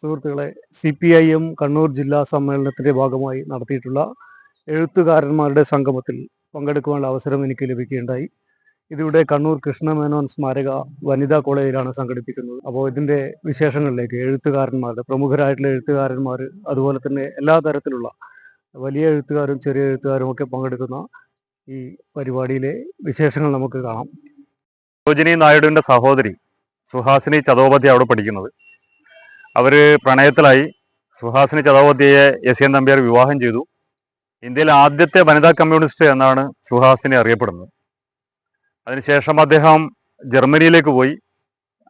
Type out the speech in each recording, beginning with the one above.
സുഹൃത്തുക്കളെ C P I M Kannur ജില്ലാ സമ്മേളനത്തിന്റെ ഭാഗമായി നടത്തിയിട്ടുള്ള എഴുത്തുകാരന്മാരുടെ സംഗമത്തിൽ പങ്കെടുക്കുവാനുള്ള അവസരം എനിക്ക് ലഭിക്കുകയുണ്ടായി. ഇതിവിടെ കണ്ണൂർ കൃഷ്ണമേനോൻ സ്മാരക വനിതാ കോളേജിലാണ് സംഘടിപ്പിക്കുന്നത്. അപ്പോൾ ഇതിന്റെ വിശേഷങ്ങളിലേക്ക് എഴുത്തുകാരന്മാരുടെ പ്രമുഖരായിട്ടുള്ള എഴുത്തുകാരന്മാർ അതുപോലെ തന്നെ എല്ലാ തരത്തിലുള്ള വലിയ എഴുത്തുകാരും ചെറിയ എഴുത്തുകാരും ഒക്കെ പങ്കെടുക്കുന്ന ഈ പരിപാടിയിലെ വിശേഷങ്ങൾ നമുക്ക് കാണാം. സരോജിനി നായിഡുവിന്റെ സഹോദരി സുഹാസിനി ചതോപതി അവിടെ പഠിക്കുന്നത്. അവർ പ്രണയത്തിലായി. സുഹാസിനി ചതവോദ്യയെ എസ് എൻ നമ്പ്യാർ വിവാഹം ചെയ്തു. ഇന്ത്യയിലെ ആദ്യത്തെ വനിതാ കമ്മ്യൂണിസ്റ്റ് എന്നാണ് സുഹാസിനി അറിയപ്പെടുന്നത്. അതിനുശേഷം അദ്ദേഹം ജർമ്മനിയിലേക്ക് പോയി.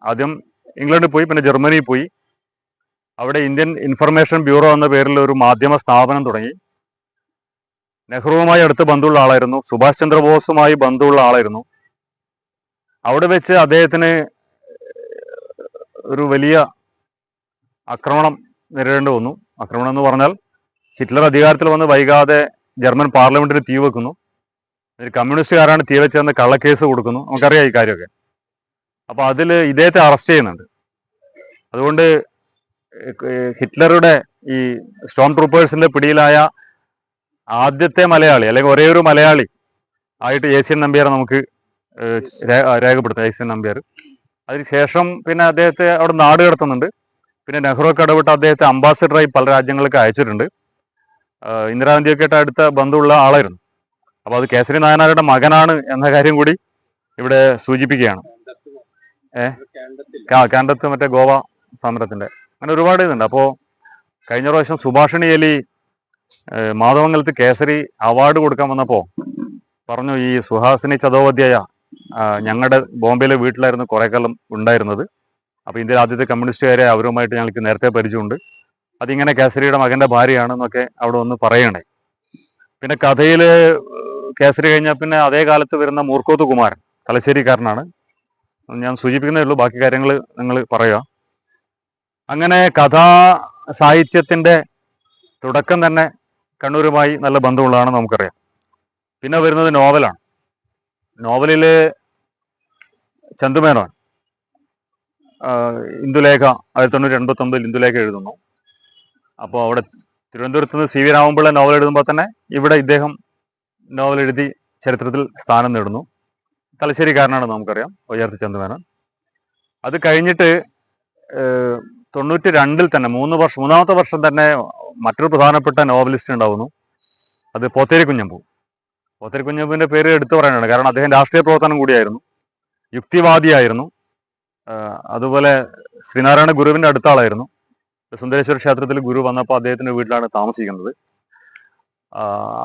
ആദ്യം ഇംഗ്ലണ്ടിൽ പോയി പിന്നെ ജർമ്മനിയിൽ പോയി. അവിടെ ഇന്ത്യൻ ഇൻഫർമേഷൻ ബ്യൂറോ എന്ന പേരിൽ ഒരു മാധ്യമ സ്ഥാപനം തുടങ്ങി. നെഹ്റുവുമായി അടുത്ത് ബന്ധമുള്ള ആളായിരുന്നു. സുഭാഷ് ചന്ദ്രബോസുമായി ബന്ധമുള്ള ആളായിരുന്നു. അവിടെ വെച്ച് അദ്ദേഹത്തിന് ഒരു വലിയ ആക്രമണം നേരിടേണ്ടി വന്നു. ആക്രമണം എന്ന് പറഞ്ഞാൽ ഹിറ്റ്ലർ അധികാരത്തിൽ വന്ന് വൈകാതെ ജർമ്മൻ പാർലമെന്റിൽ തീ വെക്കുന്നു. ഒരു കമ്മ്യൂണിസ്റ്റുകാരാണ് തീ വെച്ചതെന്ന് കള്ളക്കേസ് കൊടുക്കുന്നു. നമുക്കറിയാം ഈ കാര്യമൊക്കെ. അപ്പൊ അതിൽ ഇദ്ദേഹത്തെ അറസ്റ്റ് ചെയ്യുന്നുണ്ട്. അതുകൊണ്ട് ഹിറ്റ്ലറുടെ ഈ സ്റ്റോം ട്രൂപ്പേഴ്സിന്റെ പിടിയിലായ ആദ്യത്തെ മലയാളി അല്ലെങ്കിൽ ഒരേ ഒരു മലയാളി ആയിട്ട് ഏഷ്യൻ നമ്പ്യാർ നമുക്ക് രേഖപ്പെടുത്താം. ഏഷ്യൻ നമ്പ്യാർ. അതിനുശേഷം പിന്നെ അദ്ദേഹത്തെ അവിടെ നാട് കടത്തുന്നുണ്ട് പിന്നെ നെഹ്റു ഒക്കെ ഇടപെട്ട് അദ്ദേഹത്തെ അംബാസിഡറായി പല രാജ്യങ്ങൾക്ക് അയച്ചിട്ടുണ്ട്. ഇന്ദിരാഗാന്ധിയൊക്കെ ആയിട്ട് അടുത്ത ബന്ധമുള്ള ആളായിരുന്നു. അപ്പോൾ അത് കേസരി നായനാരുടെ മകനാണ് എന്ന കാര്യം കൂടി ഇവിടെ സൂചിപ്പിക്കുകയാണ്. ഏഹ് കാണ്ടത്ത് മറ്റേ ഗോവ സമരത്തിന്റെ. അങ്ങനെ ഒരുപാട് ഇതുണ്ട്. അപ്പോൾ കഴിഞ്ഞ പ്രാവശ്യം സുഭാഷിണി അലി മാധവങ്കലത്ത് കേസരി അവാർഡ് കൊടുക്കാൻ വന്നപ്പോൾ പറഞ്ഞു ഈ സുഹാസിനി ചതോപാധ്യായ ഞങ്ങളുടെ ബോംബെയിലെ വീട്ടിലായിരുന്നു കുറെ കാലം ഉണ്ടായിരുന്നത്. അപ്പോൾ ഇന്ത്യയിലെ ആദ്യത്തെ കമ്മ്യൂണിസ്റ്റുകാരെ അവരുമായിട്ട് ഞങ്ങൾക്ക് നേരത്തെ പരിചയമുണ്ട്. അതിങ്ങനെ കേസരിയുടെ മകന്റെ ഭാര്യയാണെന്നൊക്കെ അവിടെ ഒന്ന് പറയണേ. പിന്നെ കഥയിൽ കേസരി കഴിഞ്ഞാൽ പിന്നെ അതേ കാലത്ത് വരുന്ന മൂർക്കോത്ത് കുമാരൻ തലശ്ശേരിക്കാരനാണ്. ഞാൻ സൂചിപ്പിക്കുന്നേ ഉള്ളൂ ബാക്കി കാര്യങ്ങൾ നിങ്ങൾ പറയുക. അങ്ങനെ കഥാ സാഹിത്യത്തിന്റെ തുടക്കം തന്നെ കണ്ണൂരുമായി നല്ല ബന്ധമുള്ളതാണ് നമുക്കറിയാം. പിന്നെ വരുന്നത് നോവലാണ്. നോവലിൽ ചന്തുമേനോൻ ഇന്ദുലേഖ ആയിരത്തി തൊണ്ണൂറ്റി എൺപത്തി ഒമ്പതിൽ ഇന്ദുലേഖ എഴുതുന്നു. അപ്പോൾ അവിടെ തിരുവനന്തപുരത്ത് നിന്ന് സി വി രാമൻപിള്ള നോവൽ എഴുതുമ്പോൾ തന്നെ ഇവിടെ ഇദ്ദേഹം നോവൽ എഴുതി ചരിത്രത്തിൽ സ്ഥാനം നേടുന്നു. തലശ്ശേരിക്കാരനാണ് നമുക്കറിയാം ഒയ്യാർത്തി ചന്തുമേനോൻ അത് കഴിഞ്ഞിട്ട് തൊണ്ണൂറ്റി രണ്ടിൽ തന്നെ മൂന്ന് വർഷം മൂന്നാമത്തെ വർഷം തന്നെ മറ്റൊരു പ്രധാനപ്പെട്ട നോവലിസ്റ്റ് ഉണ്ടാവുന്നു. അത് പോത്തേരി കുഞ്ഞമ്പു. പോത്തേരി കുഞ്ഞമ്പുവിന്റെ പേര് എടുത്തു പറയാനാണ്. കാരണം അദ്ദേഹം രാഷ്ട്രീയ പ്രവർത്തനം കൂടിയായിരുന്നു. യുക്തിവാദിയായിരുന്നു. അതുപോലെ ശ്രീനാരായണ ഗുരുവിന്റെ അടുത്ത ആളായിരുന്നു സുന്ദരേശ്വര ക്ഷേത്രത്തിൽ ഗുരു വന്നപ്പോൾ അദ്ദേഹത്തിന്റെ വീട്ടിലാണ് താമസിക്കുന്നത്.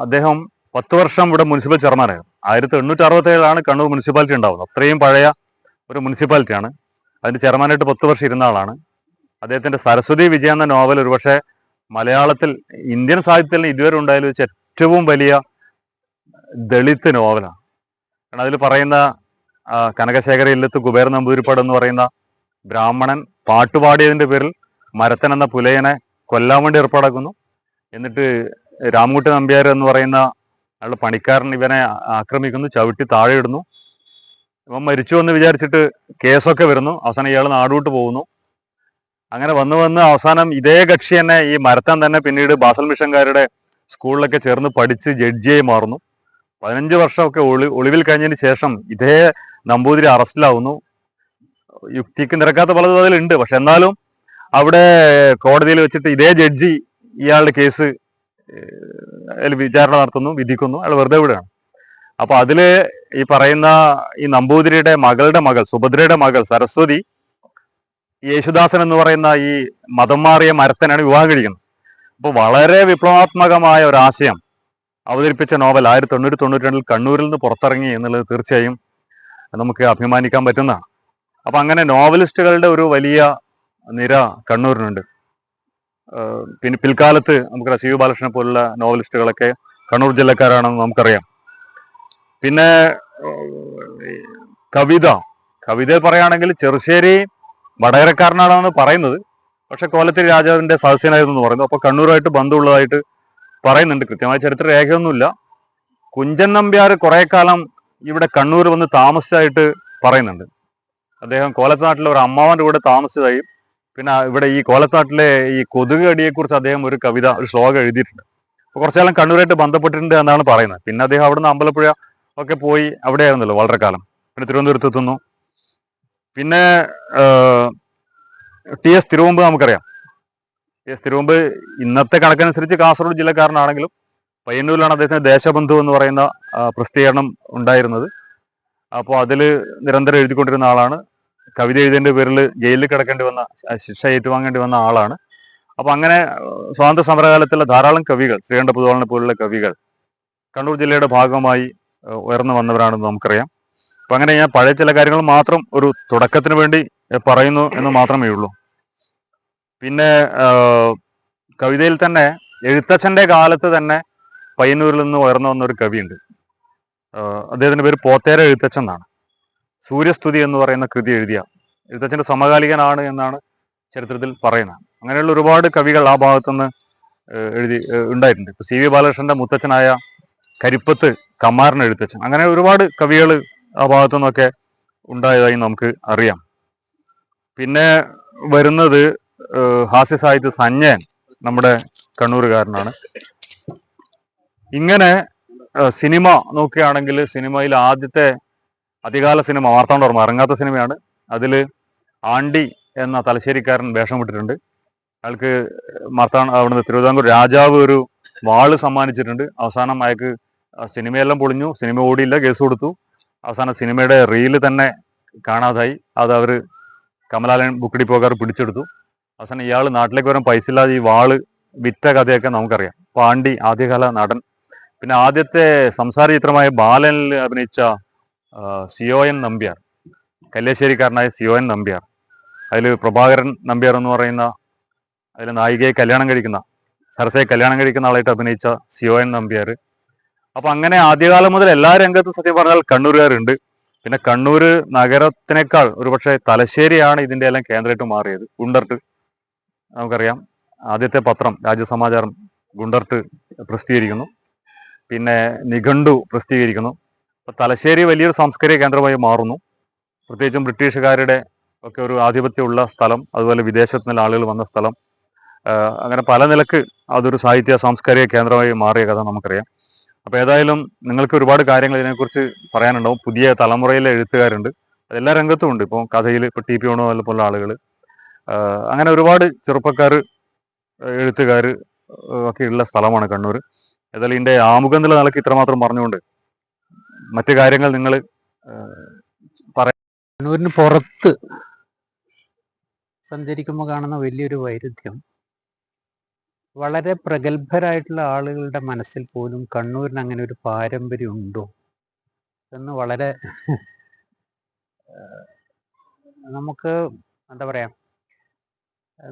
അദ്ദേഹം പത്ത് വർഷം ഇവിടെ മുനിസിപ്പൽ ചെയർമാനായിരുന്നു. ആയിരത്തി എണ്ണൂറ്റി അറുപത്തി ഏഴിലാണ് കണ്ണൂർ മുനിസിപ്പാലിറ്റി ഉണ്ടാവുന്നത്. അത്രയും പഴയ ഒരു മുനിസിപ്പാലിറ്റിയാണ്. അതിന്റെ ചെയർമാനായിട്ട് പത്ത് വർഷം ഇരുന്ന ആളാണ്. അദ്ദേഹത്തിന്റെ സരസ്വതി വിജയ എന്ന നോവൽ ഒരുപക്ഷെ മലയാളത്തിൽ ഇന്ത്യൻ സാഹിത്യത്തിൽ ഇതുവരെ ഉണ്ടായതിൽ വെച്ച് ഏറ്റവും വലിയ ദളിത് നോവലാണ്. കാരണം അതിൽ പറയുന്ന കനകശേഖര ഇല്ലത്ത് കുബേർ നമ്പൂതിരിപ്പാട് എന്ന് പറയുന്ന ബ്രാഹ്മണൻ പാട്ടുപാടിയതിന്റെ പേരിൽ മരത്തൻ എന്ന പുലയനെ കൊല്ലാൻ വേണ്ടി ഏർപ്പാടാക്കുന്നു. എന്നിട്ട് രാമകുട്ടി നമ്പ്യാർ എന്ന് പറയുന്ന അയാളുടെ പണിക്കാരൻ ഇവനെ ആക്രമിക്കുന്നു ചവിട്ടി താഴെ ഇടുന്നു. ഇവൻ മരിച്ചു എന്ന് വിചാരിച്ചിട്ട് കേസൊക്കെ വരുന്നു. അവസാനം ഇയാൾ നാടുവിട്ട് പോകുന്നു. അങ്ങനെ വന്ന് വന്ന് അവസാനം ഇതേ കക്ഷി തന്നെ ഈ മരത്തൻ തന്നെ പിന്നീട് ബാസൽ മിഷൻകാരുടെ സ്കൂളിലൊക്കെ ചേർന്ന് പഠിച്ച് ജഡ്ജിയായി മാറുന്നു. പതിനഞ്ച് വർഷമൊക്കെ ഒളി ഒളിവിൽ കഴിഞ്ഞതിന് ശേഷം ഇതേ നമ്പൂതിരി അറസ്റ്റിലാവുന്നു. യുക്തിക്ക് നിരക്കാത്ത പലതും അതിലുണ്ട്. പക്ഷെ എന്നാലും അവിടെ കോടതിയിൽ വെച്ചിട്ട് ഇതേ ജഡ്ജി ഇയാളുടെ കേസ് വിചാരണ നടത്തുന്നു വിധിക്കുന്നു. അയാൾ വെറുതെ വിടുകയാണ് അപ്പൊ അതിൽ ഈ പറയുന്ന ഈ നമ്പൂതിരിയുടെ മകളുടെ മകൾ സുഭദ്രയുടെ മകൾ സരസ്വതി യേശുദാസൻ എന്ന് പറയുന്ന ഈ മതം മാറിയ മരത്തനാണ് വിവാഹം കഴിക്കുന്നത്. അപ്പോൾ വളരെ വിപ്ലവാത്മകമായ ഒരു ആശയം അവതരിപ്പിച്ച നോവൽ ആയിരത്തി തൊണ്ണൂറ്റി തൊണ്ണൂറ്റി രണ്ടിൽ കണ്ണൂരിൽ നിന്ന് പുറത്തിറങ്ങി എന്നുള്ളത് തീർച്ചയായും നമുക്ക് അഭിമാനിക്കാൻ പറ്റുന്നതാണ് അപ്പൊ അങ്ങനെ നോവലിസ്റ്റുകളുടെ ഒരു വലിയ നിര കണ്ണൂരിനുണ്ട്. പിന്നെ പിൽക്കാലത്ത് നമുക്ക് സി യു ബാലകൃഷ്ണനെ പോലുള്ള നോവലിസ്റ്റുകളൊക്കെ കണ്ണൂർ ജില്ലക്കാരാണെന്ന് നമുക്കറിയാം. പിന്നെ കവിത. കവിത പറയുകയാണെങ്കിൽ ചെറുശ്ശേരി വടകരക്കാരനാണെന്ന് പറയുന്നത്. പക്ഷെ കോലത്തിരി രാജാവിന്റെ സദസ്യനായിരുന്നു എന്ന് പറയുന്നു അപ്പോൾ കണ്ണൂരുമായിട്ട് ബന്ധമുള്ളതായിട്ട് പറയുന്നുണ്ട്. കൃത്യമായ ചരിത്ര രേഖയൊന്നുമില്ല കുഞ്ചൻ നമ്പ്യാർ കുറെ കാലം ഇവിടെ കണ്ണൂർ വന്ന് താമസിച്ചായിട്ട് പറയുന്നുണ്ട്. അദ്ദേഹം കോലത്തനാട്ടിലെ ഒരു അമ്മാവന്റെ കൂടെ താമസിച്ചതായും. പിന്നെ ഇവിടെ ഈ കോലത്താട്ടിലെ ഈ കൊതുക് കടിയെ കുറിച്ച് അദ്ദേഹം ഒരു കവിത ഒരു ശ്ലോകം എഴുതിയിട്ടുണ്ട്. അപ്പൊ കുറച്ചുകാലം കണ്ണൂരായിട്ട് ബന്ധപ്പെട്ടിട്ടുണ്ട് എന്നാണ് പറയുന്നത്. പിന്നെ അദ്ദേഹം അവിടുന്ന് അമ്പലപ്പുഴ ഒക്കെ പോയി അവിടെ ആയിരുന്നല്ലോ വളരെ കാലം പിന്നെ തിരുവനന്തപുരത്ത് എത്തുന്നു. പിന്നെ ടി എസ് തിരുവമ്പ് നമുക്കറിയാം. ടി എസ് തിരുവമ്പ് ഇന്നത്തെ കണക്കനുസരിച്ച് കാസർഗോഡ് ജില്ലക്കാരനാണെങ്കിലും പയ്യന്നൂരിലാണ് അദ്ദേഹത്തിന് ദേശബന്ധു എന്ന് പറയുന്ന പ്രസിദ്ധീകരണം ഉണ്ടായിരുന്നത്. അപ്പോൾ അതിൽ നിരന്തരം എഴുതിക്കൊണ്ടിരുന്ന ആളാണ്. കവിത എഴുതേണ്ട പേരിൽ ജയിലിൽ കിടക്കേണ്ടി വന്ന ശിക്ഷ ഏറ്റുവാങ്ങേണ്ടി വന്ന ആളാണ്. അപ്പൊ അങ്ങനെ സ്വാതന്ത്ര്യ സമരകാലത്തുള്ള ധാരാളം കവികൾ ശ്രീകണ്ഠ പുതുവാളിനെ പോലുള്ള കവികൾ കണ്ണൂർ ജില്ലയുടെ ഭാഗമായി ഉയർന്നു വന്നവരാണെന്ന് നമുക്കറിയാം. അപ്പൊ അങ്ങനെ ഞാൻ പഴയ ചില കാര്യങ്ങൾ മാത്രം ഒരു തുടക്കത്തിന് വേണ്ടി പറയുന്നു എന്ന് മാത്രമേ ഉള്ളൂ. പിന്നെ കവിതയിൽ തന്നെ എഴുത്തച്ഛന്റെ കാലത്ത് തന്നെ പയ്യന്നൂരിൽ നിന്ന് ഉയർന്നു വന്ന ഒരു കവിയുണ്ട്. അദ്ദേഹത്തിന്റെ പേര് പോത്തേര എഴുത്തച്ഛൻ എന്നാണ് സൂര്യസ്തുതി എന്ന് പറയുന്ന കൃതി എഴുതിയ എഴുത്തച്ഛന്റെ സമകാലികനാണ് എന്നാണ് ചരിത്രത്തിൽ പറയുന്നത്. അങ്ങനെയുള്ള ഒരുപാട് കവികൾ ആ ഭാഗത്തുനിന്ന് എഴുതി ഉണ്ടായിട്ടുണ്ട്. ഇപ്പൊ സി വി ബാലകൃഷ്ണന്റെ മുത്തച്ഛനായ കരിപ്പത്ത് കമാരൻ എഴുത്തച്ഛൻ. അങ്ങനെ ഒരുപാട് കവികൾ ആ ഭാഗത്തു നിന്നൊക്കെ ഉണ്ടായതായി നമുക്ക് അറിയാം. പിന്നെ വരുന്നത് ഹാസ്യ സാഹിത്യ സഞ്ജയൻ നമ്മുടെ കണ്ണൂരുകാരനാണ്. ഇങ്ങനെ സിനിമ നോക്കുകയാണെങ്കിൽ സിനിമയിൽ ആദ്യത്തെ അധികാല സിനിമ വാർത്താണ്ടോർമ്മ ഇറങ്ങാത്ത സിനിമയാണ്. അതിൽ ആണ്ടി എന്ന തലശ്ശേരിക്കാരൻ വേഷം വിട്ടിട്ടുണ്ട് അയാൾക്ക് മാർത്താണ്ഡ അവിടുന്ന് തിരുവിതാംകൂർ രാജാവ് ഒരു വാൾ സമ്മാനിച്ചിട്ടുണ്ട്. അവസാനം അയാൾക്ക് സിനിമയെല്ലാം പൊളിഞ്ഞു. സിനിമ ഓടിയില്ല കേസ് കൊടുത്തു. അവസാനം സിനിമയുടെ റീൽ തന്നെ കാണാതായി. അത് അവർ കമലാലയൻ ബുക്കിടി പോകാർ പിടിച്ചെടുത്തു. അവസാനം ഇയാൾ നാട്ടിലേക്ക് വരാൻ പൈസ ഇല്ലാതെ ഈ വാൾ വിറ്റ കഥയൊക്കെ നമുക്കറിയാം. പാണ്ടി ആദ്യകാല നടൻ പിന്നെ ആദ്യത്തെ സംസാര ചിത്രമായ ബാലനിൽ അഭിനയിച്ച ആ, സിയോയൻ നമ്പ്യാർ കല്യാശ്ശേരിക്കാരനായ സിയോയൻ നമ്പ്യാർ. അതിൽ പ്രഭാകരൻ നമ്പ്യാർ എന്ന് പറയുന്ന അതിൽ നായികയെ കല്യാണം കഴിക്കുന്ന സരസയെ കല്യാണം കഴിക്കുന്ന ആളായിട്ട് അഭിനയിച്ച സിയോയൻ നമ്പ്യാർ. അപ്പൊ അങ്ങനെ ആദ്യകാലം മുതൽ എല്ലാ രംഗത്തും സത്യം പറഞ്ഞാൽ കണ്ണൂരുകാരുണ്ട്. പിന്നെ കണ്ണൂർ നഗരത്തിനേക്കാൾ ഒരുപക്ഷെ തലശ്ശേരിയാണ് ഇതിന്റെ എല്ലാം കേന്ദ്രമായിട്ട് മാറിയത്. ഗുണ്ടർട്ട് നമുക്കറിയാം. ആദ്യത്തെ പത്രം രാജ്യസമാചാരം ഗുണ്ടർട്ട് പ്രസിദ്ധീകരിക്കുന്നു. പിന്നെ നിഘണ്ടു പ്രസിദ്ധീകരിക്കുന്നു. അപ്പോൾ തലശ്ശേരി വലിയൊരു സാംസ്കാരിക കേന്ദ്രമായി മാറുന്നു. പ്രത്യേകിച്ചും ബ്രിട്ടീഷുകാരുടെ ഒക്കെ ഒരു ആധിപത്യമുള്ള സ്ഥലം അതുപോലെ വിദേശത്തു നിന്നുള്ള ആളുകൾ വന്ന സ്ഥലം. അങ്ങനെ പല നിലയ്ക്ക് അതൊരു സാഹിത്യ സാംസ്കാരിക കേന്ദ്രമായി മാറിയ കഥ നമുക്കറിയാം. അപ്പോൾ ഏതായാലും നിങ്ങൾക്ക് ഒരുപാട് കാര്യങ്ങൾ ഇതിനെക്കുറിച്ച് പറയാനുണ്ടാവും. പുതിയ തലമുറയിലെ എഴുത്തുകാരുണ്ട്. അതെല്ലാ രംഗത്തും ഉണ്ട്. ഇപ്പോൾ കഥയിൽ ഇപ്പോൾ ടി പി ഓണോ പോലുള്ള ആളുകൾ അങ്ങനെ ഒരുപാട് ചെറുപ്പക്കാർ എഴുത്തുകാർ ഒക്കെ ഉള്ള സ്ഥലമാണ് കണ്ണൂർ ഏതായാലും ഇതിന്റെ ആമുഖം എന്നുള്ള നിലയ്ക്ക് ഇത്രമാത്രം പറഞ്ഞുകൊണ്ട് മറ്റു കാര്യങ്ങൾ നിങ്ങൾ കണ്ണൂരിന് പുറത്ത് സഞ്ചരിക്കുമ്പോൾ കാണുന്ന വലിയൊരു വൈരുദ്ധ്യം. വളരെ പ്രഗത്ഭരായിട്ടുള്ള ആളുകളുടെ മനസ്സിൽ പോലും കണ്ണൂരിന് അങ്ങനെ ഒരു പാരമ്പര്യം ഉണ്ടോ എന്ന് വളരെ നമുക്ക് എന്താ പറയാ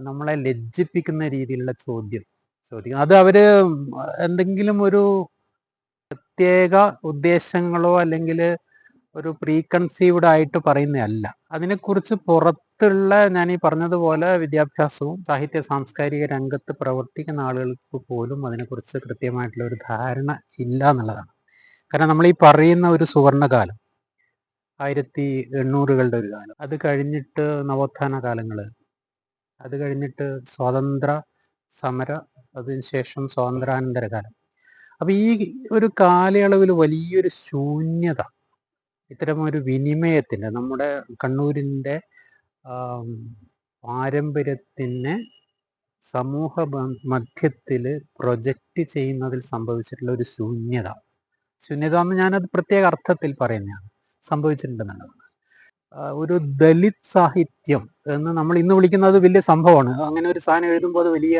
നമ്മളെ ലജ്ജിപ്പിക്കുന്ന രീതിയിലുള്ള ചോദ്യം. ചോദിക്കും അത് അവർ എന്തെങ്കിലും ഒരു പ്രത്യേക ഉദ്ദേശങ്ങളോ അല്ലെങ്കിൽ ഒരു പ്രീ കൺസീവ്ഡ് ആയിട്ട് പറയുന്നതല്ല. അതിനെക്കുറിച്ച് പുറത്തുള്ള ഞാൻ ഈ പറഞ്ഞതുപോലെ വിദ്യാഭ്യാസവും സാഹിത്യ സാംസ്കാരിക രംഗത്ത് പ്രവർത്തിക്കുന്ന ആളുകൾക്ക് പോലും അതിനെക്കുറിച്ച് കൃത്യമായിട്ടുള്ള ഒരു ധാരണ ഇല്ല എന്നുള്ളതാണ്. കാരണം നമ്മൾ ഈ പറയുന്ന ഒരു സുവർണകാലം ആയിരത്തി എണ്ണൂറുകളുടെ ഒരു കാലം അത് കഴിഞ്ഞിട്ട് നവോത്ഥാന കാലങ്ങൾ അത് കഴിഞ്ഞിട്ട് സ്വാതന്ത്ര്യ സമര അതിനുശേഷം സ്വാതന്ത്ര്യാനന്തര കാലം അപ്പൊ ഈ ഒരു കാലയളവിൽ വലിയൊരു ശൂന്യത ഇത്തരം ഒരു വിനിമയത്തിന്റെ നമ്മുടെ കണ്ണൂരിന്റെ പാരമ്പര്യത്തിന് സമൂഹ മധ്യത്തിൽ പ്രൊജക്റ്റ് ചെയ്യുന്നതിൽ സംഭവിച്ചിട്ടുള്ള ഒരു ശൂന്യത. ശൂന്യത എന്ന് ഞാനത് പ്രത്യേക അർത്ഥത്തിൽ പറയുന്നതാണ്. സംഭവിച്ചിട്ടുണ്ടെന്നുള്ളതാണ് ആ, ഒരു ദലിത് സാഹിത്യം എന്ന് നമ്മൾ ഇന്ന് വിളിക്കുന്നത് വലിയ സംഭവമാണ്. അങ്ങനെ ഒരു സാധനം എഴുതുമ്പോൾ അത് വലിയ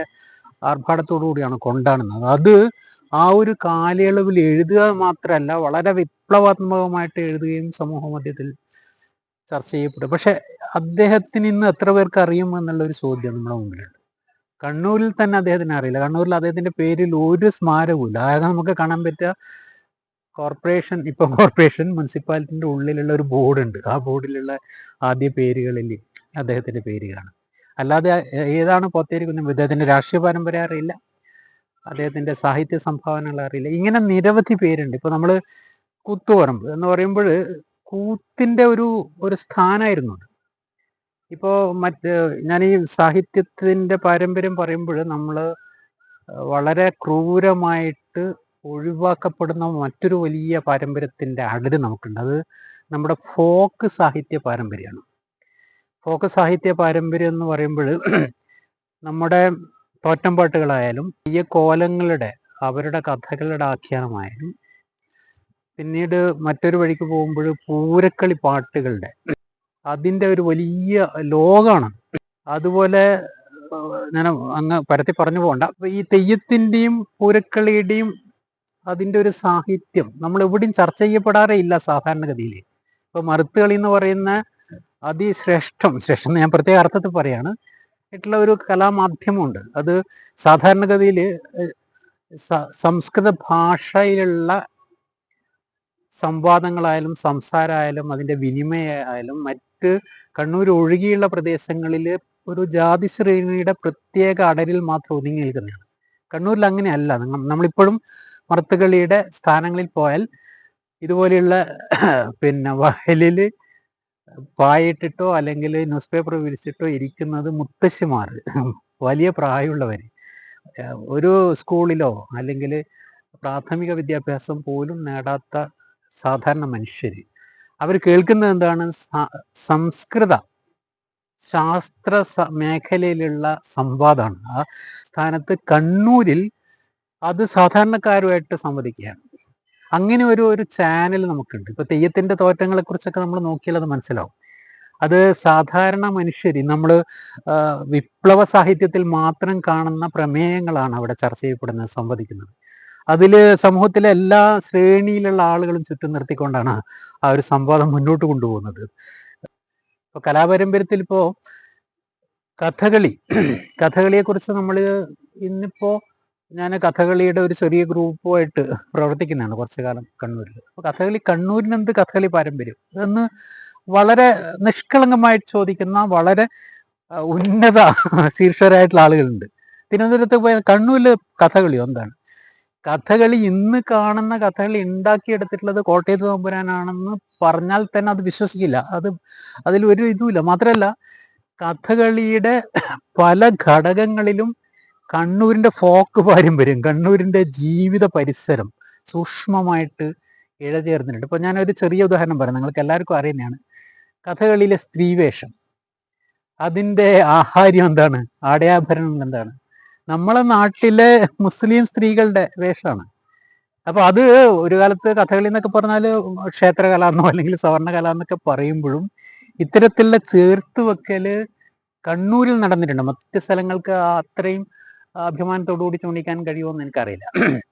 ആർഭാടത്തോടു കൂടിയാണ് കൊണ്ടാടുന്നത്. അത് ആ ഒരു കാലയളവിൽ എഴുതുക മാത്രമല്ല വളരെ വിപ്ലവാത്മകമായിട്ട് എഴുതുകയും സമൂഹ മധ്യത്തിൽ ചർച്ച ചെയ്യപ്പെടും. പക്ഷെ അദ്ദേഹത്തിന് ഇന്ന് എത്ര പേർക്ക് അറിയും എന്നുള്ള ഒരു ചോദ്യം നമ്മുടെ മുമ്പിലുണ്ട്. കണ്ണൂരിൽ തന്നെ അദ്ദേഹത്തിന് അറിയില്ല. കണ്ണൂരിൽ അദ്ദേഹത്തിന്റെ പേരിൽ ഒരു ഇല്ല ആകെ നമുക്ക് കാണാൻ പറ്റുക കോർപ്പറേഷൻ ഇപ്പൊ കോർപ്പറേഷൻ മുനിസിപ്പാലിറ്റിന്റെ ഉള്ളിലുള്ള ഒരു ബോർഡ് ഉണ്ട് ആ ബോർഡിലുള്ള ആദ്യ പേരുകളിൽ അദ്ദേഹത്തിന്റെ പേരുകളാണ്. അല്ലാതെ ഏതാണ് പോത്തേരിക്കുന്ന അദ്ദേഹത്തിന്റെ രാഷ്ട്രീയ പരമ്പര അറിയില്ല. അദ്ദേഹത്തിന്റെ സാഹിത്യ സംഭാവനകൾ അറിയില്ല. ഇങ്ങനെ നിരവധി പേരുണ്ട്. ഇപ്പൊ നമ്മൾ കൂത്തുപറമ്പ് എന്ന് പറയുമ്പോൾ കൂത്തിന്റെ ഒരു ഒരു സ്ഥാനമായിരുന്നു ഇപ്പോ ഇപ്പോൾ മറ്റ് ഞാൻ ഈ സാഹിത്യത്തിന്റെ പാരമ്പര്യം പറയുമ്പോൾ നമ്മൾ വളരെ ക്രൂരമായിട്ട് ഒഴിവാക്കപ്പെടുന്ന മറ്റൊരു വലിയ പാരമ്പര്യത്തിന്റെ അടര് നമുക്കുണ്ട്. അത് നമ്മുടെ ഫോക്ക് സാഹിത്യ പാരമ്പര്യമാണ്. ഫോക്ക് സാഹിത്യ പാരമ്പര്യം എന്ന് പറയുമ്പോൾ നമ്മുടെ തോറ്റംപാട്ടുകളായാലും ഈ കോലങ്ങളുടെ അവരുടെ കഥകളുടെ ആഖ്യാനമായാലും പിന്നീട് മറ്റൊരു വഴിക്ക് പോകുമ്പോൾ പൂരക്കളി പാട്ടുകളുടെ അതിന്റെ ഒരു വലിയ ലോകമാണ് അതുപോലെ ഞാൻ അങ്ങ് പരത്തി പറഞ്ഞു പോകണ്ട ഈ തെയ്യത്തിന്റെയും പൂരക്കളിയുടെയും അതിന്റെ ഒരു സാഹിത്യം നമ്മൾ എവിടെയും ചർച്ച ചെയ്യപ്പെടാറേ ഇല്ല സാധാരണഗതിയിൽ. ഇപ്പൊ മറുത്തുകളി എന്ന് പറയുന്ന അതിശ്രേഷ്ഠം. ശ്രേഷ്ഠം ഞാൻ പ്രത്യേക അർത്ഥത്തിൽ പറയാണ്. ആയിട്ടുള്ള ഒരു കലാമാധ്യമമുണ്ട്. അത് സാധാരണഗതിയിൽ സംസ്കൃത ഭാഷയിലുള്ള സംവാദങ്ങളായാലും സംസാരമായാലും അതിന്റെ വിനിമയമായാലും മറ്റ് കണ്ണൂർ ഒഴുകിയുള്ള പ്രദേശങ്ങളിൽ ഒരു ജാതി ശ്രേണിയുടെ പ്രത്യേക അടരിൽ മാത്രം ഒതുങ്ങി നിൽക്കുന്നതാണ്. കണ്ണൂരിൽ അങ്ങനെയല്ല. നമ്മ- നമ്മളിപ്പോഴും മറത്തുകളിയുടെ സ്ഥാനങ്ങളിൽ പോയാൽ ഇതുപോലെയുള്ള പിന്നെ വയലിൽ പായിട്ടിട്ടോ അല്ലെങ്കിൽ ന്യൂസ് പേപ്പർ വിരിച്ചിട്ടോ ഇരിക്കുന്നത് മുത്തശ്ശിമാർ വലിയ പ്രായമുള്ളവർ ഒരു സ്കൂളിലോ അല്ലെങ്കിൽ പ്രാഥമിക വിദ്യാഭ്യാസം പോലും നേടാത്ത സാധാരണ മനുഷ്യർ അവർ കേൾക്കുന്നത് എന്താണ്? സംസ്കൃത ശാസ്ത്ര മേഖലയിലുള്ള സംവാദമാണ്. ആ സ്ഥാനത്ത് കണ്ണൂരിൽ അത് സാധാരണക്കാരുമായിട്ട് സംവദിക്കുകയാണ്. അങ്ങനെ ഒരു ഒരു ചാനൽ നമുക്കുണ്ട്. ഇപ്പൊ തെയ്യത്തിന്റെ തോറ്റങ്ങളെ കുറിച്ചൊക്കെ നമ്മൾ നോക്കിയാൽ അത് മനസ്സിലാവും. അത് സാധാരണ മനുഷ്യരി നമ്മൾ വിപ്ലവ സാഹിത്യത്തിൽ മാത്രം കാണുന്ന പ്രമേയങ്ങളാണ് അവിടെ ചർച്ച ചെയ്യപ്പെടുന്നത് സംവദിക്കുന്നത്. അതിൽ സമൂഹത്തിലെ എല്ലാ ശ്രേണിയിലുള്ള ആളുകളും ചുറ്റും നിർത്തിക്കൊണ്ടാണ് ആ ഒരു സംവാദം മുന്നോട്ട് കൊണ്ടുപോകുന്നത്. ഇപ്പൊ കലാപാരമ്പര്യത്തിൽ ഇപ്പോ കഥകളി കഥകളിയെ കുറിച്ച് നമ്മൾ ഇന്നിപ്പോ ഞാൻ കഥകളിയുടെ ഒരു ചെറിയ ഗ്രൂപ്പുമായിട്ട് പ്രവർത്തിക്കുന്നതാണ് കുറച്ചു കാലം കണ്ണൂരിൽ. അപ്പൊ കഥകളി കണ്ണൂരിന് എന്ത് കഥകളി പാരമ്പര്യം? ഇതെന്ന് വളരെ നിഷ്കളങ്കമായിട്ട് ചോദിക്കുന്ന വളരെ ഉന്നത ശീർഷരായിട്ടുള്ള ആളുകളുണ്ട്. തിരുവനന്തപുരത്ത് പോയ കണ്ണൂരിൽ കഥകളി എന്താണ്? കഥകളി ഇന്ന് കാണുന്ന കഥകളി ഉണ്ടാക്കിയെടുത്തിട്ടുള്ളത് കോട്ടയത്ത് തമ്പുരാനാണെന്ന് പറഞ്ഞാൽ തന്നെ അത് വിശ്വസിക്കില്ല. അത് അതിൽ ഒരു ഇതുമില്ല. മാത്രമല്ല കഥകളിയുടെ പല ഘടകങ്ങളിലും കണ്ണൂരിന്റെ ഫോക്ക് പാരമ്പര്യം കണ്ണൂരിന്റെ ജീവിത പരിസരം സൂക്ഷ്മമായിട്ട് ഇഴചേർന്നിട്ടുണ്ട്. ഇപ്പൊ ഞാനൊരു ചെറിയ ഉദാഹരണം പറയാം. നിങ്ങൾക്ക് എല്ലാവർക്കും അറിയുന്നതാണ്. കഥകളിയിലെ സ്ത്രീവേഷം. അതിന്റെ ആഹാര്യം എന്താണ്? ആടയാഭരണം എന്താണ്? നമ്മളെ നാട്ടിലെ മുസ്ലിം സ്ത്രീകളുടെ വേഷമാണ്. അപ്പോൾ അത് ഒരു കാലത്ത് കഥകളി എന്നൊക്കെ പറഞ്ഞാൽ ക്ഷേത്രകല എന്നോ അല്ലെങ്കിൽ സവർണകല എന്നൊക്കെ പറയുമ്പോഴും ഇത്തരത്തിലുള്ള ചേർത്ത് വെക്കൽ കണ്ണൂരിൽ നടന്നിട്ടുണ്ട്. മറ്റ് സ്ഥലങ്ങൾക്ക് അത്രയും അഭിമാനത്തോടു കൂടി ചൂണ്ടിക്കാൻ കഴിയുമെന്ന് എനിക്കറിയില്ല.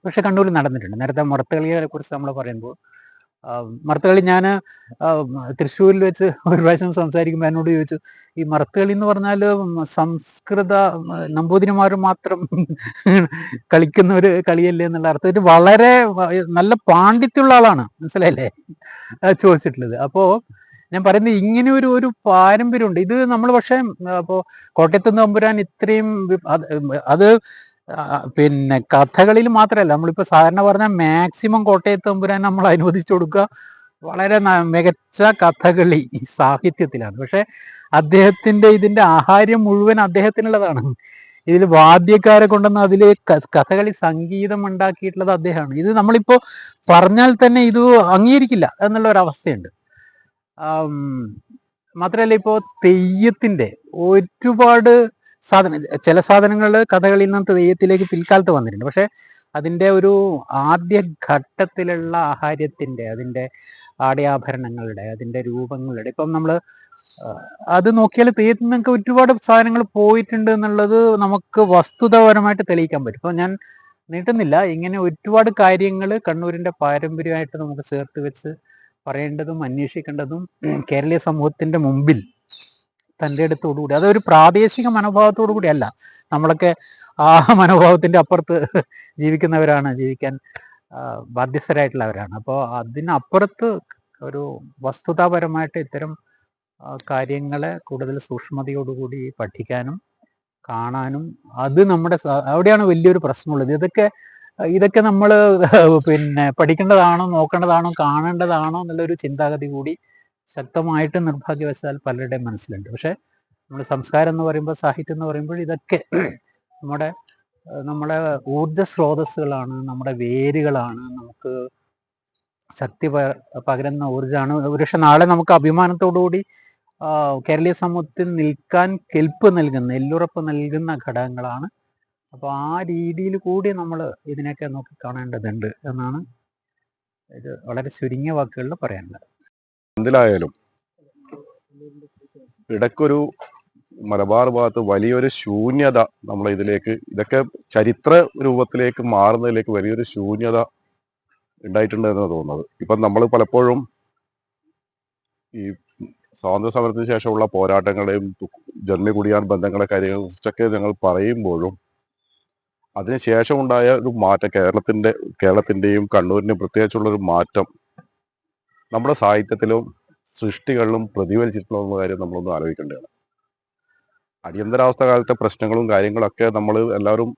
പക്ഷെ കണ്ണൂരിൽ നടന്നിട്ടുണ്ട്. നേരത്തെ മർത്തകളിയെ കുറിച്ച് നമ്മൾ പറയുമ്പോൾ മറത്തുകളി ഞാൻ തൃശ്ശൂരിൽ വെച്ച് ഒരു പ്രാവശ്യം സംസാരിക്കുമ്പോൾ എന്നോട് ചോദിച്ചു ഈ മറത്തുകളി എന്ന് പറഞ്ഞാൽ സംസ്കൃത നമ്പൂതിരിമാർ മാത്രം കളിക്കുന്ന ഒരു കളിയല്ലേ എന്നുള്ള അർത്ഥത്തിൽ വളരെ നല്ല പാണ്ഡിത്യമുള്ള ആളാണ്. മനസ്സിലായില്ലേ? ചോദിച്ചിട്ടുള്ളത്. അപ്പോ ഞാൻ പറയുന്നത് ഇങ്ങനെ ഒരു ഒരു പാരമ്പര്യമുണ്ട്. ഇത് നമ്മൾ പക്ഷേ അപ്പോൾ കോട്ടയത്ത് തമ്പുരാൻ ഇത്രയും അത് പിന്നെ കഥകളിൽ മാത്രമല്ല നമ്മളിപ്പോൾ സാധാരണ പറഞ്ഞാൽ മാക്സിമം കോട്ടയത്ത് തമ്പുരാൻ നമ്മൾ അനുവദിച്ചു കൊടുക്കുക വളരെ മികച്ച കഥകളി സാഹിത്യത്തിലാണ്. പക്ഷെ അദ്ദേഹത്തിന്റെ ഇതിന്റെ ആഹാര്യം മുഴുവൻ അദ്ദേഹത്തിനുള്ളതാണ്. ഇതിൽ വാദ്യക്കാരെ കൊണ്ടുവന്ന് അതിൽ കഥകളി സംഗീതം ഉണ്ടാക്കിയിട്ടുള്ളത് അദ്ദേഹമാണ്. ഇത് നമ്മളിപ്പോ പറഞ്ഞാൽ തന്നെ ഇത് അംഗീകരിക്കില്ല എന്നുള്ള ഒരു അവസ്ഥയുണ്ട്. മാത്രമല്ല ഇപ്പോൾ തെയ്യത്തിന്റെ ഒരുപാട് സാധനം ചില സാധനങ്ങൾ കഥകളിൽ നിന്ന് തെയ്യത്തിലേക്ക് പിൽക്കാലത്ത് വന്നിട്ടുണ്ട്. പക്ഷേ അതിന്റെ ഒരു ആദ്യ ഘട്ടത്തിലുള്ള ആഹാര്യത്തിന്റെ അതിന്റെ ആടയാഭരണങ്ങളുടെ അതിന്റെ രൂപങ്ങളുടെ ഇപ്പം നമ്മൾ അത് നോക്കിയാൽ തെയ്യത്തിൽ നിന്നൊക്കെ ഒരുപാട് സാധനങ്ങൾ പോയിട്ടുണ്ട് എന്നുള്ളത് നമുക്ക് വസ്തുതപരമായിട്ട് തെളിയിക്കാൻ പറ്റും. ഇപ്പം ഞാൻ നീട്ടുന്നില്ല. ഇങ്ങനെ ഒരുപാട് കാര്യങ്ങൾ കണ്ണൂരിന്റെ പാരമ്പര്യമായിട്ട് നമുക്ക് ചേർത്ത് വെച്ച് പറയേണ്ടതും അന്വേഷിക്കേണ്ടതും കേരളീയ സമൂഹത്തിന്റെ മുമ്പിൽ തന്റെ അടുത്തോടുകൂടി. അതൊരു പ്രാദേശിക മനോഭാവത്തോടു കൂടി അല്ല. നമ്മളൊക്കെ ആ മനോഭാവത്തിന്റെ അപ്പുറത്ത് ജീവിക്കുന്നവരാണ് ജീവിക്കാൻ ബാധ്യസ്ഥരായിട്ടുള്ളവരാണ്. അപ്പോൾ അതിനപ്പുറത്ത് ഒരു വസ്തുതാപരമായിട്ട് ഇത്തരം കാര്യങ്ങളെ കൂടുതൽ സൂക്ഷ്മതയോടുകൂടി പഠിക്കാനും കാണാനും അത് നമ്മുടെ അവിടെയാണ് വലിയൊരു പ്രശ്നമുള്ളത്. ഇതൊക്കെ ഇതൊക്കെ നമ്മൾ പിന്നെ പഠിക്കേണ്ടതാണോ നോക്കേണ്ടതാണോ കാണേണ്ടതാണോ എന്നുള്ളൊരു ചിന്താഗതി കൂടി ശക്തമായിട്ട് നിർഭാഗ്യവശാൽ പലരുടെയും മനസ്സിലുണ്ട്. പക്ഷെ നമ്മൾ സംസ്കാരം എന്ന് പറയുമ്പോൾ സാഹിത്യം എന്ന് പറയുമ്പോൾ ഇതൊക്കെ നമ്മുടെ നമ്മുടെ ഊർജ സ്രോതസ്സുകളാണ് നമ്മുടെ വേരുകളാണ് നമുക്ക് ശക്തി പകരുന്ന ഊർജമാണ്. ഒരുപക്ഷെ നാളെ നമുക്ക് അഭിമാനത്തോടുകൂടി കേരളീയ സമൂഹത്തിൽ നിൽക്കാൻ കെൽപ്പ് നൽകുന്ന എല്ലുറപ്പ് നൽകുന്ന ഘടകങ്ങളാണ് അപ്പോൾ ആ രീതിയിൽ കൂടി നമ്മൾ ഇതിനെയൊക്കെ നോക്കി കാണേണ്ടതുണ്ട് എന്നാണ് ഇത് വളരെ ചുരുങ്ങിയ വാക്കുകളിൽ പറയാനുള്ളത്. എന്തിലായാലും ഇടയ്ക്കൊരു മലബാർ ഭാഗത്ത് വലിയൊരു ശൂന്യത നമ്മൾ ഇതിലേക്ക് ഇതൊക്കെ ചരിത്ര രൂപത്തിലേക്ക് മാറുന്നതിലേക്ക് വലിയൊരു ശൂന്യത ഉണ്ടായിട്ടുണ്ട് എന്ന് തോന്നുന്നത്. ഇപ്പം നമ്മൾ പലപ്പോഴും ഈ സ്വാതന്ത്ര്യ സമരത്തിന് ശേഷമുള്ള പോരാട്ടങ്ങളെയും ജന്മി കുടിയാൻ ബന്ധങ്ങളെ കാര്യങ്ങളെ കുറിച്ചൊക്കെ ഞങ്ങൾ പറയുമ്പോഴും അതിനുശേഷം ഉണ്ടായ ഒരു മാറ്റം കേരളത്തിന്റെ കേരളത്തിന്റെയും കണ്ണൂരിന്റെയും പ്രത്യേകിച്ചുള്ള ഒരു മാറ്റം. നമ്മുടെ സാഹിത്യത്തിലും സൃഷ്ടികളിലും പ്രതിഫലിച്ചിട്ടുള്ള കാര്യം നമ്മളൊന്ന് ആലോചിക്കേണ്ടതാണ്. അടിയന്തരാവസ്ഥ കാലത്തെ പ്രശ്നങ്ങളും കാര്യങ്ങളൊക്കെ നമ്മൾ എല്ലാവരും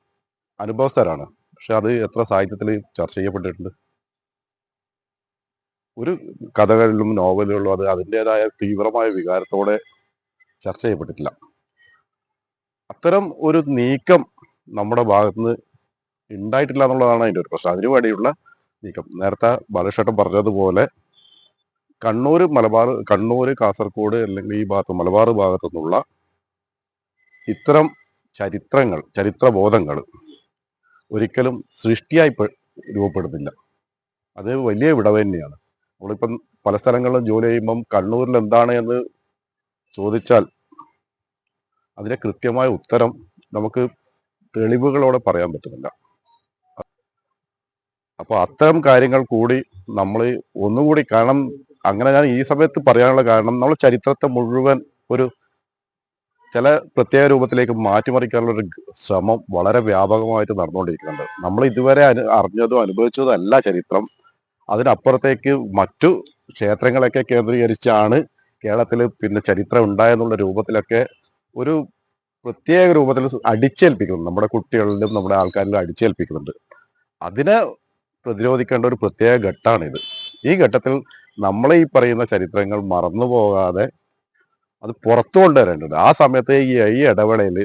അനുഭവസ്ഥരാണ്. പക്ഷെ അത് എത്ര സാഹിത്യത്തിൽ ചർച്ച ചെയ്യപ്പെട്ടിട്ടുണ്ട്. ഒരു കഥകളിലും നോവലുകളിലും അത് അതിന്റെതായ തീവ്രമായ വികാരത്തോടെ ചർച്ച ചെയ്യപ്പെട്ടിട്ടില്ല. അത്തരം ഒരു നീക്കം നമ്മുടെ ഭാഗത്തുനിന്ന് ഉണ്ടായിട്ടില്ല എന്നുള്ളതാണ് അതിന്റെ ഒരു പ്രശ്നം. അതിനു വേണ്ടിയുള്ള നീക്കം. നേരത്തെ ബാലകൃഷ്ണൻ പറഞ്ഞതുപോലെ കണ്ണൂർ മലബാർ കണ്ണൂർ കാസർഗോഡ് അല്ലെങ്കിൽ ഈ ഭാഗത്ത് മലബാർ ഭാഗത്തു നിന്നുള്ള ഇത്തരം ചരിത്രങ്ങൾ ചരിത്രബോധങ്ങൾ ഒരിക്കലും സൃഷ്ടിയായി രൂപപ്പെടുന്നില്ല. അത് വലിയ വിടവ് തന്നെയാണ്. നമ്മളിപ്പം പല സ്ഥലങ്ങളിലും ജോലി ചെയ്യുമ്പം കണ്ണൂരിൽ എന്താണ് എന്ന് ചോദിച്ചാൽ അതിന്റെ കൃത്യമായ ഉത്തരം നമുക്ക് തെളിവുകളോടെ പറയാൻ പറ്റുന്നില്ല. അപ്പൊ അത്തരം കാര്യങ്ങൾ കൂടി നമ്മൾ ഒന്നുകൂടി കാരണം അങ്ങനെ ഞാൻ ഈ സമയത്ത് പറയാനുള്ള കാരണം നമ്മൾ ചരിത്രത്തെ മുഴുവൻ ഒരു ചില പ്രത്യേക രൂപത്തിലേക്ക് മാറ്റിമറിക്കാനുള്ള ഒരു ശ്രമം വളരെ വ്യാപകമായിട്ട് നടന്നുകൊണ്ടിരിക്കുന്നുണ്ട്. നമ്മൾ ഇതുവരെ അനു അറിഞ്ഞതും അനുഭവിച്ചതും അല്ല ചരിത്രം. അതിനപ്പുറത്തേക്ക് മറ്റു ക്ഷേത്രങ്ങളൊക്കെ കേന്ദ്രീകരിച്ചാണ് കേരളത്തിൽ പിന്നെ ചരിത്രം ഉണ്ടായെന്നുള്ള രൂപത്തിലൊക്കെ ഒരു പ്രത്യേക രൂപത്തിൽ അടിച്ചേൽപ്പിക്കുന്നു. നമ്മുടെ കുട്ടികളിലും നമ്മുടെ ആൾക്കാരിലും അടിച്ചേൽപ്പിക്കുന്നുണ്ട്. അതിനെ പ്രതിരോധിക്കേണ്ട ഒരു പ്രത്യേക ഘട്ടമാണിത് ഈ ഘട്ടത്തിൽ നമ്മളെ ഈ പറയുന്ന ചരിത്രങ്ങൾ മറന്നു പോകാതെ അത് പുറത്തു കൊണ്ടുവരേണ്ടത് ആ സമയത്തെ ഈ ഈ ഇടവേളയിൽ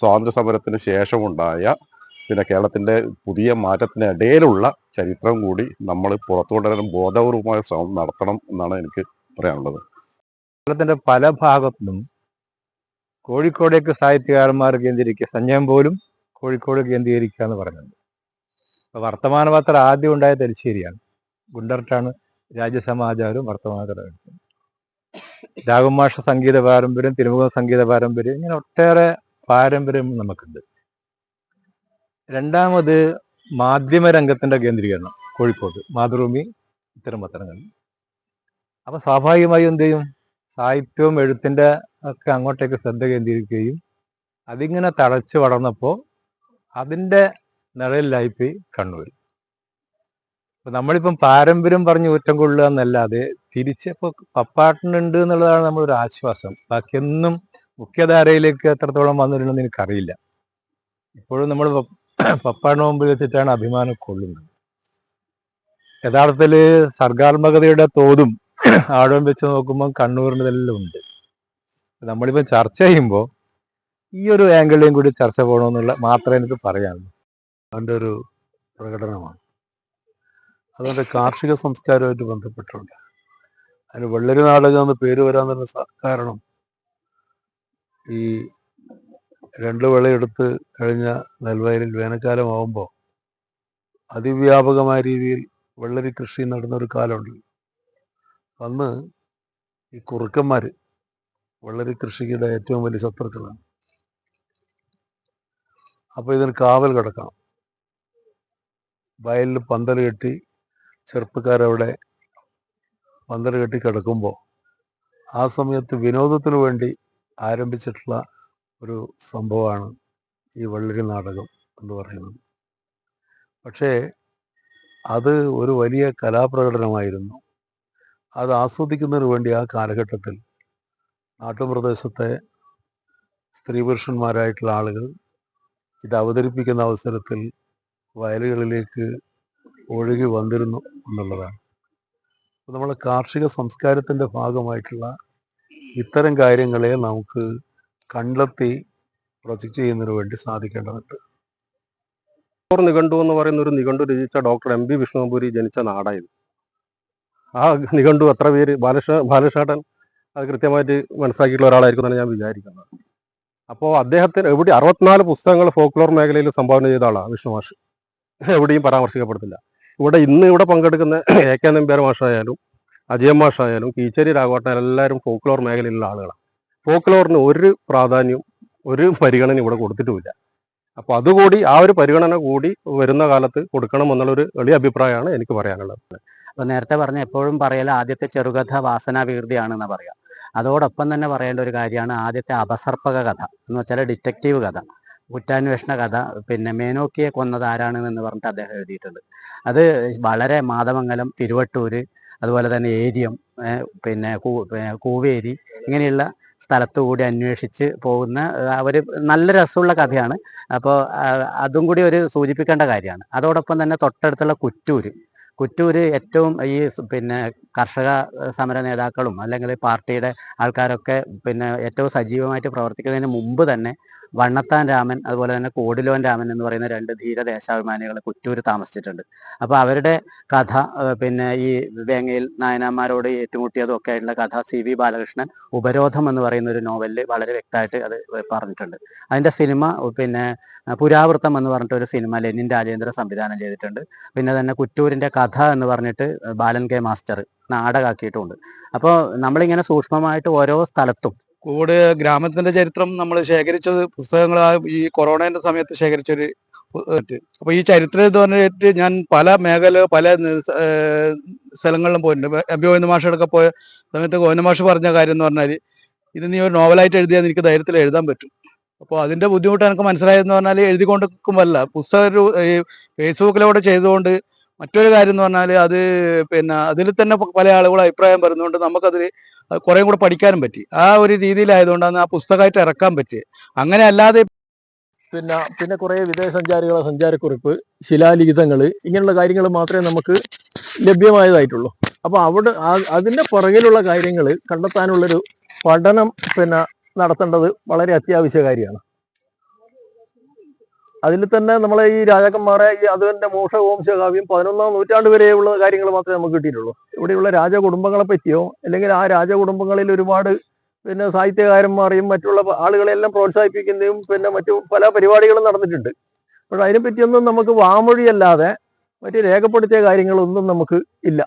സ്വാതന്ത്ര്യ സമരത്തിന് ശേഷമുണ്ടായ പിന്നെ കേരളത്തിന്റെ പുതിയ മാറ്റത്തിനിടയിലുള്ള ചരിത്രം കൂടി നമ്മൾ പുറത്തു കൊണ്ടുവരാൻ ബോധപൂർവമായ ശ്രമം നടത്തണം എന്നാണ് എനിക്ക് പറയാനുള്ളത്. കേരളത്തിന്റെ പല ഭാഗത്തുനിന്നും കോഴിക്കോടേക്ക് സാഹിത്യകാരന്മാർ കേന്ദ്രീകരിക്കുക. സഞ്ജയം പോലും കോഴിക്കോട് കേന്ദ്രീകരിക്കുക എന്ന് പറഞ്ഞിട്ടുണ്ട് അപ്പോൾ വർത്തമാന പത്രം ആദ്യം ഉണ്ടായ തലശ്ശേരിയാണ്. ഗുണ്ടർട്ടാണ് രാജ്യസമാചാരവും വർത്തമാന പത്രം രാഘവമാഷ സംഗീത പാരമ്പര്യം തിരുമുഖ സംഗീത പാരമ്പര്യം ഇങ്ങനെ ഒട്ടേറെ പാരമ്പര്യം നമുക്കുണ്ട്. രണ്ടാമത് മാധ്യമ രംഗത്തിന്റെ കേന്ദ്രീകരണം കോഴിക്കോട്. മാതൃഭൂമി ഇത്തരം പത്രങ്ങൾ. അപ്പൊ സ്വാഭാവികമായി എന്ത് ചെയ്യും? സാഹിത്യവും എഴുത്തിന്റെ ഒക്കെ അങ്ങോട്ടേക്ക് ശ്രദ്ധ കേന്ദ്രീകരിക്കുകയും അതിങ്ങനെ തഴച്ചു വളർന്നപ്പോൾ അതിന്റെ നിഴലിലായിപ്പോയി കണ്ണൂർ. അപ്പൊ നമ്മളിപ്പം പാരമ്പര്യം പറഞ്ഞ് ഊറ്റം കൊള്ളുക എന്നല്ലാതെ തിരിച്ചപ്പോൾ പപ്പാട്ടിനുണ്ട് എന്നുള്ളതാണ് നമ്മളൊരു ആശ്വാസം. ബാക്കിയൊന്നും മുഖ്യധാരയിലേക്ക് എത്രത്തോളം വന്നിട്ടുണ്ടെന്ന് എനിക്കറിയില്ല. ഇപ്പോഴും നമ്മൾ പപ്പാടിന് മുമ്പിൽ വെച്ചിട്ടാണ് അഭിമാനം കൊള്ളുന്നത്. യഥാർത്ഥത്തിൽ സർഗാത്മകതയുടെ തോതും ആഴം വെച്ച് നോക്കുമ്പോൾ കണ്ണൂരിന്റെ ഇതെല്ലാം ഉണ്ട്. നമ്മളിപ്പോൾ ചർച്ച ചെയ്യുമ്പോൾ ഈ ഒരു ആംഗിളിലും കൂടി ചർച്ച പോകണമെന്നുള്ള മാത്രമേ എനിക്ക് പറയാനുള്ളൂ. അതിന്റെ ഒരു പ്രകടനമാണ്. അതുകൊണ്ട് കാർഷിക സംസ്കാരമായിട്ട് ബന്ധപ്പെട്ടുണ്ട് അതിന് വെള്ളരി നാടകം എന്ന് പേര് വരാൻ തന്നെ കാരണം ഈ രണ്ട് വിളയെടുത്ത് കഴിഞ്ഞ നെൽവയലിൽ വേനൽക്കാലമാവുമ്പോൾ അതിവ്യാപകമായ രീതിയിൽ വെള്ളരി കൃഷി നടന്നൊരു കാലമുണ്ട്. അന്ന് ഈ കുറുക്കന്മാർ വളരെ കൃഷിയുടെ ഏറ്റവും വലിയ ശത്രുക്കളാണ്. അപ്പോൾ ഇതിന് കാവൽ കിടക്കണം. വയലിൽ പന്തൽ കെട്ടി ചെറുപ്പക്കാരവിടെ പന്തൽ കെട്ടി കിടക്കുമ്പോൾ ആ സമയത്ത് വിനോദത്തിന് വേണ്ടി ആരംഭിച്ചിട്ടുള്ള ഒരു സംഭവമാണ് ഈ വെള്ളരി നാടകം എന്ന് പറയുന്നത്. പക്ഷേ അത് ഒരു വലിയ കലാപ്രകടനമായിരുന്നു. അത് ആസ്വദിക്കുന്നതിന് വേണ്ടി ആ കാലഘട്ടത്തിൽ നാട്ടുപ്രദേശത്തെ സ്ത്രീ പുരുഷന്മാരായിട്ടുള്ള ആളുകൾ ഇത് അവതരിപ്പിക്കുന്ന അവസരത്തിൽ വയലുകളിലേക്ക് ഒഴുകി വന്നിരുന്നു എന്നുള്ളതാണ്. നമ്മളെ കാർഷിക സംസ്കാരത്തിന്റെ ഭാഗമായിട്ടുള്ള ഇത്തരം കാര്യങ്ങളെ നമുക്ക് കണ്ടെത്തി പ്രൊജക്റ്റ് ചെയ്യുന്നതിന് വേണ്ടി സാധിക്കേണ്ടതുണ്ട്. നിഘണ്ടു എന്ന് പറയുന്ന ഒരു നിഘണ്ടു രചിച്ച ഡോക്ടർ എം ബി വിഷ്ണുപുരി ജനിച്ച നാടായത് ആ നിഘണ്ടു അത്ര പേര് ബാലകൃഷ്ണ ബാലകൃഷ്ണേട്ടൻ അത് കൃത്യമായിട്ട് മനസ്സിലാക്കിയിട്ടുള്ള ഒരാളായിരിക്കും എന്നാണ് ഞാൻ വിചാരിക്കുന്നത്. അപ്പോൾ അദ്ദേഹത്തിന് എവിടെ അറുപത്തിനാല് പുസ്തകങ്ങൾ ഫോക്ലോർ മേഖലയിൽ സംഭാവന ചെയ്ത ആളാണ് വിഷ്ണു മാഷ്. എവിടെയും പരാമർശിക്കപ്പെടുന്നില്ല ഇവിടെ ഇന്ന് ഇവിടെ പങ്കെടുക്കുന്ന എ കെ നമ്പ്യാർ മാഷായാലും അജയ മാഷായാലും കീച്ചേരി രാഘവട്ടൻ എല്ലാവരും ഫോക്ലോർ മേഖലയിലുള്ള ആളുകളാണ് ഫോക്ലോറിന് ഒരു പ്രാധാന്യവും ഒരു പരിഗണന ഇവിടെ കൊടുത്തിട്ടുമില്ല. അപ്പോൾ അതുകൂടി ആ ഒരു പരിഗണന കൂടി വരുന്ന കാലത്ത് കൊടുക്കണം എന്നുള്ളൊരു എളിയ അഭിപ്രായമാണ് എനിക്ക് പറയാനുള്ളത്. അപ്പൊ നേരത്തെ പറഞ്ഞ എപ്പോഴും പറയല ആദ്യത്തെ ചെറുകഥ വാസനാവികൃതിയാണെന്ന് പറയാം. അതോടൊപ്പം തന്നെ പറയേണ്ട ഒരു കാര്യമാണ് ആദ്യത്തെ അപസർപ്പക കഥ എന്ന് വെച്ചാൽ ഡിറ്റക്റ്റീവ് കഥ. കുറ്റാന്വേഷണ കഥ പിന്നെ മേനോക്കിയെ കൊന്നത് ആരാണ് എന്ന് പറഞ്ഞിട്ട് അദ്ദേഹം എഴുതിയിട്ടുണ്ട്. അത് വളരെ മാതമംഗലം തിരുവട്ടൂര് അതുപോലെ തന്നെ ഏരിയം പിന്നെ കൂവേരി ഇങ്ങനെയുള്ള സ്ഥലത്തു കൂടി അന്വേഷിച്ച് പോകുന്ന ഒരു നല്ല രസമുള്ള കഥയാണ്. അപ്പോൾ അതും കൂടി ഒരു സൂചിപ്പിക്കേണ്ട കാര്യമാണ്. അതോടൊപ്പം തന്നെ തൊട്ടടുത്തുള്ള കുറ്റൂര്. കുറ്റൂര് ഏറ്റവും ഈ പിന്നെ കർഷക സമര നേതാക്കളും അല്ലെങ്കിൽ പാർട്ടിയുടെ ആൾക്കാരൊക്കെ പിന്നെ ഏറ്റവും സജീവമായിട്ട് പ്രവർത്തിക്കുന്നതിന് മുമ്പ് തന്നെ വണ്ണത്താൻ രാമൻ അതുപോലെ തന്നെ കോടിലോൻ രാമൻ എന്ന് പറയുന്ന രണ്ട് ധീര ദേശാഭിമാനികൾ കുറ്റൂര് താമസിച്ചിട്ടുണ്ട്. അപ്പോൾ അവരുടെ കഥ പിന്നെ ഈ വേങ്ങയിൽ നായനാന്മാരോട് ഏറ്റുമുട്ടിയതും ഒക്കെ ആയിട്ടുള്ള കഥ സി വി ബാലകൃഷ്ണൻ ഉപരോധം എന്ന് പറയുന്ന ഒരു നോവലിൽ വളരെ വ്യക്തമായിട്ട് അത് പറഞ്ഞിട്ടുണ്ട്. അതിന്റെ സിനിമ പിന്നെ പുരാവൃത്തം എന്ന് പറഞ്ഞിട്ട് ഒരു സിനിമ ലെനിൻ രാജേന്ദ്ര സംവിധാനം ചെയ്തിട്ടുണ്ട്. പിന്നെ തന്നെ കുറ്റൂരിന്റെ കഥ എന്ന് പറഞ്ഞിട്ട് ബാലൻ കെ മാസ്റ്റർ നാടകമാക്കിയിട്ടുമുണ്ട് അപ്പോൾ നമ്മളിങ്ങനെ സൂക്ഷ്മമായിട്ട് ഓരോ സ്ഥലത്തും കൂടെ ഗ്രാമത്തിന്റെ ചരിത്രം നമ്മൾ ശേഖരിച്ചത് പുസ്തകങ്ങൾ ഈ കൊറോണയുടെ സമയത്ത് ശേഖരിച്ചൊരു. അപ്പൊ ഈ ചരിത്രം പറഞ്ഞിട്ട് ഞാൻ പല മേഖല പല സ്ഥലങ്ങളിലും പോയിട്ടുണ്ട്. എം പി ഗോവിന്ദ മാഷടക്കം പോയ സമയത്ത് ഗോവിന്ദ മാഷ് പറഞ്ഞ കാര്യം എന്ന് പറഞ്ഞാൽ ഇത് നീ ഒരു നോവലായിട്ട് എഴുതിയാൽ എനിക്ക് ധൈര്യത്തിൽ എഴുതാൻ പറ്റും. അപ്പോൾ അതിന്റെ ബുദ്ധിമുട്ട് എനിക്ക് മനസ്സിലായതെന്ന് പറഞ്ഞാൽ എഴുതിക്കൊണ്ടിരിക്കുമല്ല പുസ്തകം ഒരു ഈ ഫേസ്ബുക്കിലൂടെ ചെയ്തുകൊണ്ട് മറ്റൊരു കാര്യം എന്ന് പറഞ്ഞാൽ അത് പിന്നെ അതിൽ തന്നെ പല ആളുകളും അഭിപ്രായം വരുന്നതുകൊണ്ട് നമുക്കതിൽ കുറേ കൂടെ പഠിക്കാനും പറ്റി. ആ ഒരു രീതിയിലായതുകൊണ്ടാണ് ആ പുസ്തകമായിട്ട് ഇറക്കാൻ പറ്റിയത് അങ്ങനെ അല്ലാതെ പിന്നെ പിന്നെ കുറേ വിദേശ സഞ്ചാരികളെ സഞ്ചാരക്കുറിപ്പ് ശിലാലിഖിതങ്ങൾ ഇങ്ങനെയുള്ള കാര്യങ്ങൾ മാത്രമേ നമുക്ക് ലഭ്യമായതായിട്ടുള്ളൂ. അപ്പോൾ അവിടെ അതിന്റെ പുറകിലുള്ള കാര്യങ്ങൾ കണ്ടെത്താനുള്ളൊരു പഠനം പിന്നെ നടത്തേണ്ടത് വളരെ അത്യാവശ്യ കാര്യമാണ് അതിൽ തന്നെ നമ്മളെ ഈ രാജാക്കന്മാരെ ഈ അതുവിന്റെ മോക്ഷവംശകാവ്യം പതിനൊന്നാം നൂറ്റാണ്ട് വരെയുള്ള കാര്യങ്ങൾ മാത്രമേ നമുക്ക് കിട്ടിയിട്ടുള്ളൂ. ഇവിടെയുള്ള രാജകുടുംബങ്ങളെ പറ്റിയോ അല്ലെങ്കിൽ ആ രാജകുടുംബങ്ങളിൽ ഒരുപാട് പിന്നെ സാഹിത്യകാരന്മാരെയും മറ്റുള്ള ആളുകളെല്ലാം പ്രോത്സാഹിപ്പിക്കുന്നതും പിന്നെ മറ്റു പല പരിപാടികളും നടന്നിട്ടുണ്ട്. പക്ഷെ അതിനെപ്പറ്റിയൊന്നും നമുക്ക് വാമൊഴിയല്ലാതെ മറ്റു രേഖപ്പെടുത്തിയ കാര്യങ്ങളൊന്നും നമുക്ക് ഇല്ല.